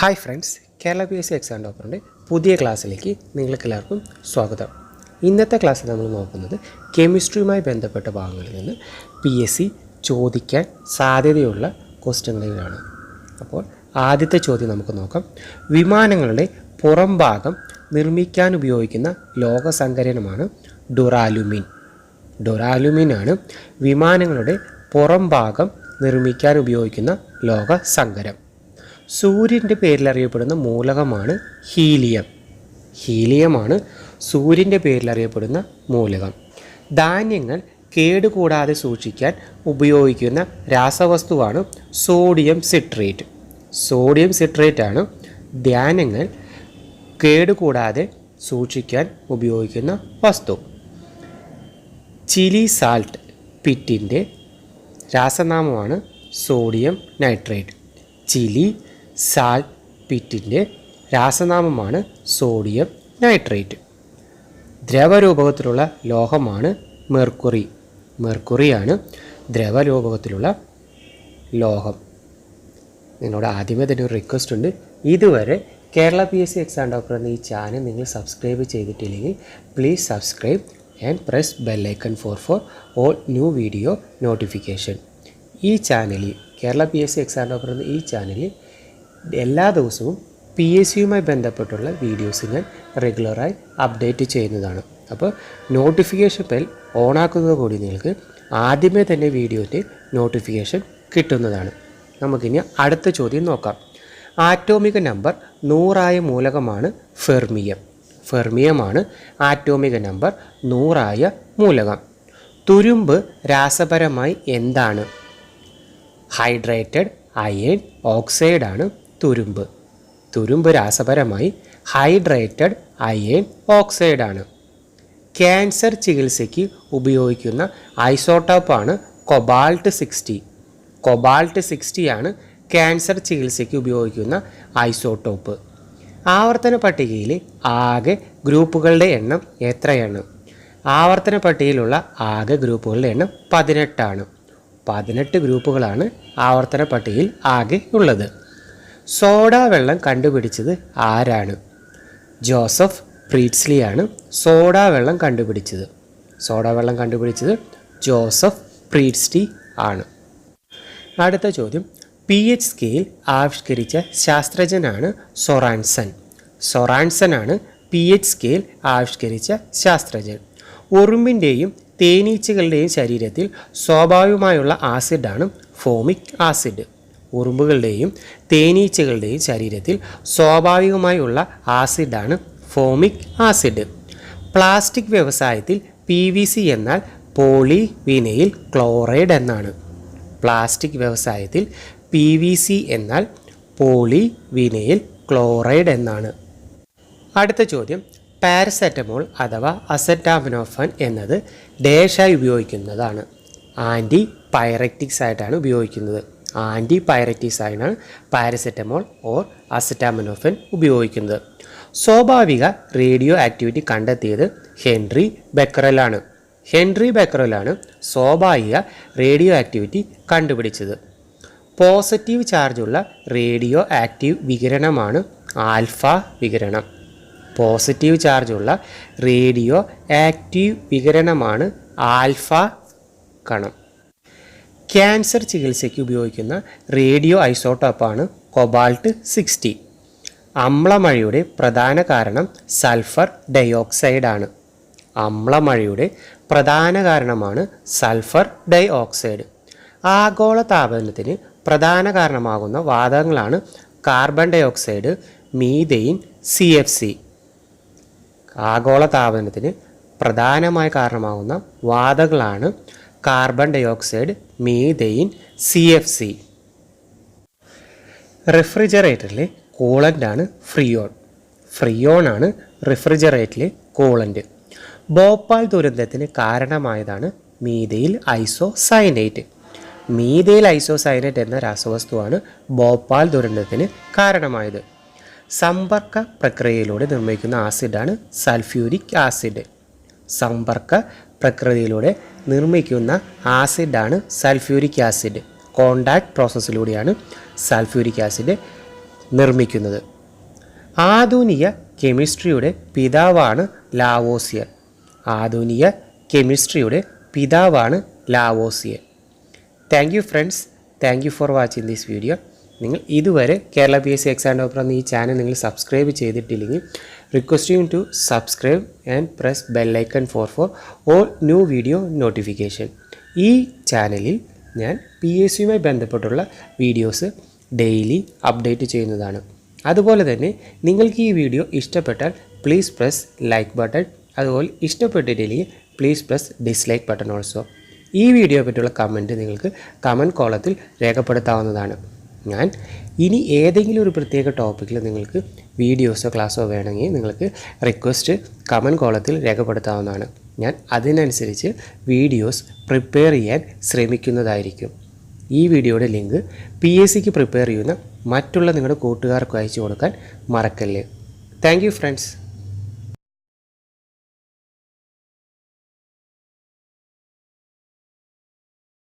Hi friends Kerala P S C exam ടോപ്പറിന്റെ പുതിയ ക്ലാസ്സിലേക്ക് നിങ്ങൾക്ക് എല്ലാവർക്കും സ്വാഗതം. ഇന്നത്തെ ക്ലാസ്സിൽ നമ്മൾ നോക്കുന്നത് കെമിസ്ട്രിയുമായി ബന്ധപ്പെട്ട ഭാഗങ്ങളിൽ നിന്ന് പി എസ് സി ചോദിക്കാൻ സാധ്യതയുള്ള ക്വസ്റ്റ്യനുകളാണ് അപ്പോൾ ആദ്യത്തെ ചോദ്യം നമുക്ക് നോക്കാം. വിമാനങ്ങളുടെ പുറം ഭാഗം നിർമ്മിക്കാൻ ഉപയോഗിക്കുന്ന ലോകസങ്കരണമാണ് ഡൊറാലുമിൻ. ഡൊറാലുമിൻ ആണ് വിമാനങ്ങളുടെ പുറം ഭാഗം നിർമ്മിക്കാൻ ഉപയോഗിക്കുന്ന ലോക സങ്കരം സൂര്യന്റെ പേരിൽ അറിയപ്പെടുന്ന മൂലകമാണ് ഹീലിയം. ഹീലിയമാണ് സൂര്യന്റെ പേരിൽ അറിയപ്പെടുന്ന മൂലകം. ധാന്യങ്ങൾ കേടുകൂടാതെ സൂക്ഷിക്കാൻ ഉപയോഗിക്കുന്ന രാസവസ്തുവാണ് സോഡിയം സിട്രേറ്റ്. സോഡിയം സിട്രേറ്റ് ആണ് ധാന്യങ്ങൾ കേടുകൂടാതെ സൂക്ഷിക്കാൻ ഉപയോഗിക്കുന്ന വസ്തു. ചിലി സാൾട്ട് പിറ്റിന്റെ രാസനാമമാണ് സോഡിയം നൈട്രേറ്റ്. ചിലി സാൾട്ട് പിറ്റിന്റെ രാസനാമമാണ് സോഡിയം നൈട്രേറ്റ്. ദ്രവരൂപകത്തിലുള്ള ലോഹമാണ് മെർക്കുറി. മെർക്കുറിയാണ് ദ്രവരൂപകത്തിലുള്ള ലോഹം. നിങ്ങളോട് ആദ്യമേ തന്നെ ഒരു റിക്വസ്റ്റ് ഉണ്ട്. ഇതുവരെ Kerala P S C exam doctor എന്ന ഈ ചാനൽ നിങ്ങൾ സബ്സ്ക്രൈബ് ചെയ്തിട്ടില്ലെങ്കിൽ please subscribe and press bell icon for for all new video notification ഈ ചാനലിൽ Kerala P S C exam doctor എന്ന ഈ ചാനലിൽ എല്ലാ ദിവസവും പി എസ് സിയുമായി ബന്ധപ്പെട്ടുള്ള വീഡിയോസ് ഞാൻ റെഗുലറായി അപ്ഡേറ്റ് ചെയ്യുന്നതാണ്. അപ്പോൾ നോട്ടിഫിക്കേഷൻ ബെൽ ഓണാക്കുന്നത് കൂടി നിങ്ങൾക്ക് ആദ്യമേ തന്നെ വീഡിയോന്റെ നോട്ടിഫിക്കേഷൻ കിട്ടുന്നതാണ്. നമുക്കിനി അടുത്ത ചോദ്യം നോക്കാം. ആറ്റോമിക നമ്പർ നൂറായ മൂലകമാണ് ഫെർമിയം ഫെർമിയമാണ് ആറ്റോമിക നമ്പർ നൂറായ മൂലകം. തുരുമ്പ് രാസപരമായി എന്താണ്? ഹൈഡ്രേറ്റഡ് അയൺ ഓക്സൈഡാണ് തുരുമ്പ്. തുരുമ്പ് രാസപരമായി ഹൈഡ്രേറ്റഡ് അയൺ ഓക്സൈഡാണ്. ക്യാൻസർ ചികിത്സയ്ക്ക് ഉപയോഗിക്കുന്ന ഐസോട്ടോപ്പാണ് കൊബാൾട്ട് സിക്സ്റ്റി. കൊബാൾട്ട് സിക്സ്റ്റി ആണ് ക്യാൻസർ ചികിത്സയ്ക്ക് ഉപയോഗിക്കുന്ന ഐസോട്ടോപ്പ് ആവർത്തന പട്ടികയിൽ ആകെ ഗ്രൂപ്പുകളുടെ എണ്ണം എത്രയാണ്? ആവർത്തന പട്ടികയിലുള്ള ആകെ ഗ്രൂപ്പുകളുടെ എണ്ണം പതിനെട്ടാണ്. പതിനെട്ട് ഗ്രൂപ്പുകളാണ് ആവർത്തന പട്ടികയിൽ ആകെ ഉള്ളത്. സോഡ വെള്ളം കണ്ടുപിടിച്ചത് ആരാണ്? ജോസഫ് പ്രീറ്റ്സ്ലി ആണ് സോഡാ വെള്ളം കണ്ടുപിടിച്ചത്. സോഡാ വെള്ളം കണ്ടുപിടിച്ചത് ജോസഫ് പ്രീറ്റ്സ്ലി ആണ്. അടുത്ത ചോദ്യം. പി എച്ച് സ്കെയിൽ ആവിഷ്കരിച്ച ശാസ്ത്രജ്ഞനാണ് സൊറാൻസൺ. സൊറാൻസൺ ആണ് പി എച്ച് സ്കെയിൽ ആവിഷ്കരിച്ച ശാസ്ത്രജ്ഞൻ. ഉറുമ്പിന്റെയും തേനീച്ചകളുടെയും ശരീരത്തിൽ സ്വാഭാവികമായുള്ള ആസിഡാണ് ഫോമിക് ആസിഡ്. ഉറുമ്പുകളുടെയും തേനീച്ചകളുടെയും ശരീരത്തിൽ സ്വാഭാവികമായുള്ള ആസിഡാണ് ഫോമിക് ആസിഡ്. പ്ലാസ്റ്റിക് വ്യവസായത്തിൽ പി വി സി എന്നാൽ പോളി വിനയിൽ ക്ലോറൈഡ് എന്നാണ്. പ്ലാസ്റ്റിക് വ്യവസായത്തിൽ പി വി സി എന്നാൽ പോളി വിനയിൽ ക്ലോറൈഡ് എന്നാണ്. അടുത്ത ചോദ്യം പാരസെറ്റമോൾ അഥവാ അസെറ്റാമിനോഫൻ എന്നത് ഡേഷായി ഉപയോഗിക്കുന്നതാണ്. ആന്റി പൈറക്റ്റിക്സ് ആയിട്ടാണ് ഉപയോഗിക്കുന്നത്. ആന്റി പൈറക്റ്റിക്സ് ആയിട്ടാണ് പാരസെറ്റമോൾ ഓർ അസറ്റാമിനോഫൻ ഉപയോഗിക്കുന്നത്. സ്വാഭാവിക റേഡിയോ ആക്ടിവിറ്റി കണ്ടെത്തിയത് ഹെൻറി ബെക്കറലാണ് ഹെൻറി ബെക്കറലാണ് സ്വാഭാവിക റേഡിയോ ആക്ടിവിറ്റി കണ്ടുപിടിച്ചത്. പോസിറ്റീവ് ചാർജുള്ള റേഡിയോ ആക്റ്റീവ് വികിരണമാണ് ആൽഫ വികിരണം. പോസിറ്റീവ് ചാർജുള്ള റേഡിയോ ആക്റ്റീവ് വികിരണമാണ് ആൽഫ കണം. ക്യാൻസർ ചികിത്സയ്ക്ക് ഉപയോഗിക്കുന്ന റേഡിയോ ഐസോട്ടോപ്പാണ് കൊബാൾട്ട് സിക്സ്റ്റി. അമ്ലമഴയുടെ പ്രധാന കാരണം സൾഫർ ഡയോക്സൈഡാണ്. അമ്ലമഴയുടെ പ്രധാന കാരണമാണ് സൾഫർ ഡൈ ഓക്സൈഡ് ആഗോള താപനത്തിന് പ്രധാന കാരണമാകുന്ന വാതകങ്ങളാണ് carbon dioxide methane C F C. ആഗോള താപനത്തിന് പ്രധാനമായി കാരണമാകുന്ന വാതകങ്ങളാണ് carbon dioxide methane C F C റെഫ്രിജറേറ്ററിലെ കൂളന്റാണ് ഫ്രിയോൺ ഫ്രിയോൺ ആണ് റെഫ്രിജറേറ്ററിലെ കൂളന്റ് ഭോപ്പാൽ ദുരന്തത്തിന് കാരണമായതാണ് മീതയിൽ ഐസോസൈനേറ്റ്. മീതയിൽ ഐസോസൈനേറ്റ് എന്ന രാസവസ്തുവാണ് ഭോപ്പാൽ ദുരന്തത്തിന് കാരണമായത്. സമ്പർക്ക പ്രക്രിയയിലൂടെ നിർമ്മിക്കുന്ന ആസിഡാണ് സൾഫ്യൂരിക് ആസിഡ്. സമ്പർക്ക പ്രക്രിയയിലൂടെ നിർമ്മിക്കുന്ന ആസിഡാണ് സൾഫ്യൂരിക് ആസിഡ് കോണ്ടാക്ട് പ്രോസസ്സിലൂടെയാണ് സൾഫ്യൂരിക് ആസിഡ് നിർമ്മിക്കുന്നത്. ആധുനിക കെമിസ്ട്രിയുടെ പിതാവാണ് ലാവോസിയർ. ആധുനിക കെമിസ്ട്രിയുടെ പിതാവാണ് Lavoisier. Thank you friends thank you for watching this video നിങ്ങൾ ഇതുവരെ Kerala P S C exam doctor എന്ന ഈ ചാനൽ നിങ്ങൾ സബ്സ്ക്രൈബ് ചെയ്തിട്ടില്ലെങ്കിൽ request you to subscribe and press bell icon for for all new video notification ഈ ചാനലിൽ ഞാൻ P S സിയുമായി ബന്ധപ്പെട്ടുള്ള വീഡിയോസ് ഡെയിലി അപ്ഡേറ്റ് ചെയ്യുന്നതാണ്. അതുപോലെ തന്നെ നിങ്ങൾക്ക് ഈ വീഡിയോ ഇഷ്ടപ്പെട്ടാൽ പ്ലീസ് പ്രസ് ലൈക്ക് ബട്ടൺ അതുപോലെ ഇഷ്ടപ്പെട്ടിട്ടില്ലെങ്കിൽ please press dislike button also ഈ വീഡിയോ പറ്റിയുള്ള കമന്റ് നിങ്ങൾക്ക് കമന്റ് കോളത്തിൽ രേഖപ്പെടുത്താവുന്നതാണ്. ഞാൻ. ഇനി ഏതെങ്കിലും ഒരു പ്രത്യേക ടോപ്പിക്കിൽ നിങ്ങൾക്ക് വീഡിയോസോ ക്ലാസ്സോ വേണമെങ്കിൽ നിങ്ങൾക്ക് റിക്വസ്റ്റ് കമന്റ് കോളത്തിൽ രേഖപ്പെടുത്താവുന്നതാണ്. ഞാൻ അതിനനുസരിച്ച് വീഡിയോസ് പ്രിപ്പയർ ചെയ്യാൻ ശ്രമിക്കുന്നതായിരിക്കും. ഈ വീഡിയോയുടെ ലിങ്ക് പി എസ് സിക്ക് പ്രിപ്പയർ ചെയ്യുന്ന മറ്റുള്ള നിങ്ങളുടെ കൂട്ടുകാർക്ക് അയച്ചു കൊടുക്കാൻ മറക്കല്ലേ. Thank friends